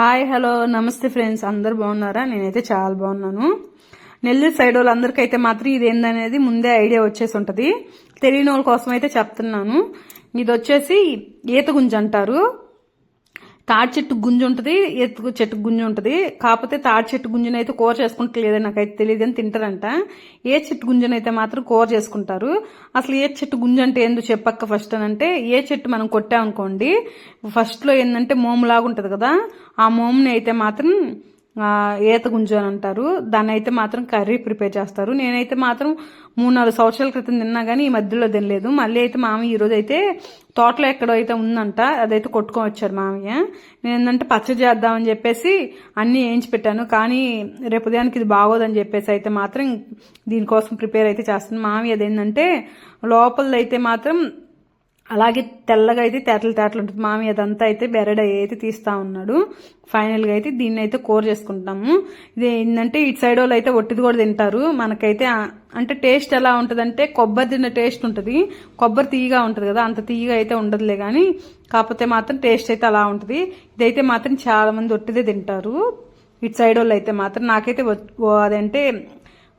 Hi hello నమస్తే friends. అందరు బాగున్నారా? నేనైతే చాలా బాగున్నాను. నెల్లూరు సైడ్ వాళ్ళందరికైతే మాత్రం ఇది ఏందనేది ముందే ఐడియా వచ్చేసి ఉంటుంది. తెలియని వాళ్ళ కోసం అయితే చెప్తున్నాను. ఇది వచ్చేసి ఈత గుంజ అంటారు. తాడి చెట్టు గుంజు ఉంటుంది ఈత చెట్టు గుంజు ఉంటుంది. కాకపోతే తాడి చెట్టు గుంజునైతే కూర చేసుకుంటలేదని నాకైతే తెలియదు అని తింటారంట. ఏ చెట్టు గుంజునైతే మాత్రం కూర చేసుకుంటారు. అసలు ఏ చెట్టు గుంజు అంటే ఏందో చెప్పక్క ఫస్ట్ అని అంటే ఏ చెట్టు మనం కొట్టామనుకోండి ఫస్ట్లో ఏంటంటే మోములాగా ఉంటుంది కదా. ఆ మోమ్ని అయితే మాత్రం ఈత గుంజు అని అంటారు. దాన్ని అయితే మాత్రం కర్రీ ప్రిపేర్ చేస్తారు. నేనైతే మాత్రం మూడు నాలుగు సంవత్సరాల క్రితం తిన్నా కానీ ఈ మధ్యలో తినలేదు. మళ్ళీ అయితే మామయ్య ఈరోజు అయితే తోటలో ఎక్కడో అయితే ఉందంట అదైతే కొట్టుకొని వచ్చారు మామయ్య. నేను ఏంటంటే పచ్చడి చేద్దామని చెప్పేసి అన్నీ వేయించి పెట్టాను. కానీ రేపు ఉదయానికి ఇది బాగోదని చెప్పేసి అయితే మాత్రం దీనికోసం ప్రిపేర్ అయితే చేస్తాను. మామయ్య అదేంటంటే లోపలైతే మాత్రం అలాగే తెల్లగా అయితే తేటలు తేటలు ఉంటుంది. మామి అదంతా అయితే బెరడ అయితే తీస్తా ఉన్నాడు. ఫైనల్గా అయితే దీన్ని అయితే కూర చేసుకుంటాము. ఇది ఏంటంటే ఇటు సైడ్ వాళ్ళు అయితే ఒట్టిది కూడా తింటారు. మనకైతే అంటే టేస్ట్ ఎలా ఉంటుందంటే కొబ్బరి తిన్న టేస్ట్ ఉంటుంది. కొబ్బరి తీయగా ఉంటుంది కదా అంత తీయగా అయితే ఉండదులే కానీ కాకపోతే మాత్రం టేస్ట్ అయితే అలా ఉంటుంది. ఇదైతే మాత్రం చాలామంది ఒట్టిదే తింటారు. ఇటు సైడ్ వాళ్ళు అయితే మాత్రం నాకైతే వ- అదంటే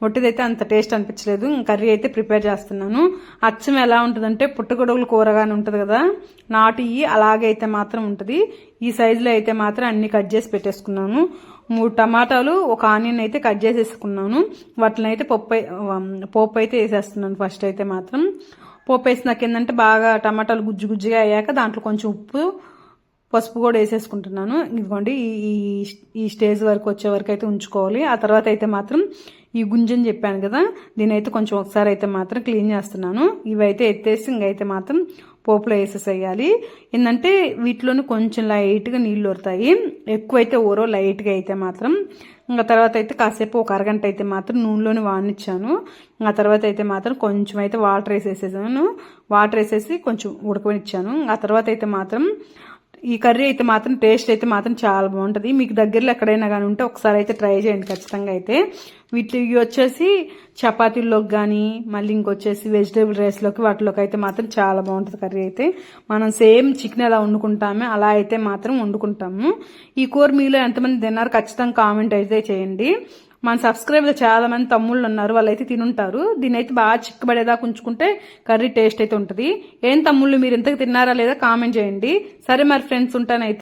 ఒట్టిదైతే అంత టేస్ట్ అనిపించలేదు. కర్రీ అయితే ప్రిపేర్ చేస్తున్నాను. అచ్చం ఎలా ఉంటుందంటే పుట్టగొడుగులు కూరగానే ఉంటుంది కదా నాటు ఇవి అలాగే అయితే మాత్రం ఉంటుంది. ఈ సైజులో అయితే మాత్రం అన్ని కట్ చేసి పెట్టేసుకున్నాను. మూడు టమాటాలు ఒక ఆనియన్ అయితే కట్ చేసేసుకున్నాను. వాటిని అయితే పప్పు పోపు అయితే వేసేస్తున్నాను ఫస్ట్ అయితే మాత్రం. పోపు వేసినాక ఏంటంటే బాగా టమాటాలు గుజ్జు గుజ్జుగా అయ్యాక దాంట్లో కొంచెం ఉప్పు పసుపు కూడా వేసేసుకుంటున్నాను. ఇదిగోండి ఈ- ఈ స్టేజ్ వరకు వచ్చే వరకు అయితే ఉంచుకోవాలి. ఆ తర్వాత అయితే మాత్రం ఈ గుంజని చెప్పాను కదా దీనైతే కొంచెం ఒకసారి అయితే మాత్రం క్లీన్ చేస్తున్నాను. ఇవైతే ఎత్తేసి ఇంకైతే మాత్రం పోపులో వేసేసేయాలి. ఏంటంటే వీటిలోని కొంచెం లైట్గా నీళ్ళు ఊరుతాయి ఎక్కువైతే ఓరో లైట్గా అయితే మాత్రం. ఇంకా తర్వాత అయితే కాసేపు ఒక అరగంట అయితే మాత్రం నూనెలోనే వాడినిచ్చాను. ఆ తర్వాత అయితే మాత్రం కొంచెం అయితే వాటర్ వేసేసేసాను. వాటర్ వేసేసి కొంచెం ఉడకనిచ్చాను ఆ తర్వాత అయితే మాత్రం ఈ కర్రీ అయితే మాత్రం టేస్ట్ అయితే మాత్రం చాలా బాగుంటుంది. మీకు దగ్గరలో ఎక్కడైనా కానీ ఉంటే ఒకసారి అయితే ట్రై చేయండి ఖచ్చితంగా అయితే. వీటి వచ్చేసి చపాతీల్లోకి కానీ మళ్ళీ ఇంకొచ్చేసి వెజిటేబుల్ రైస్లోకి వాటిలోకి అయితే మాత్రం చాలా బాగుంటుంది కర్రీ అయితే. మనం సేమ్ చికెన్ ఎలా వండుకుంటామే అలా అయితే మాత్రం వండుకుంటాము. ఈ కూర మీలో ఎంతమంది తిన్నారు ఖచ్చితంగా కామెంట్ అయితే చేయండి. మన సబ్స్క్రైబర్లు చాలా మంది తమ్ముళ్ళు ఉన్నారు వాళ్ళైతే తినుంటారు. దీని అయితే బాగా చిక్కబడేదాకా ఉంచుకుంటే కర్రీ టేస్ట్ అయితే ఉంటుంది. ఏం తమ్ముళ్ళు మీరు ఇంతకు తిన్నారా లేదా కామెంట్ చేయండి. సరే మరి ఫ్రెండ్స్ ఉంటానైతే.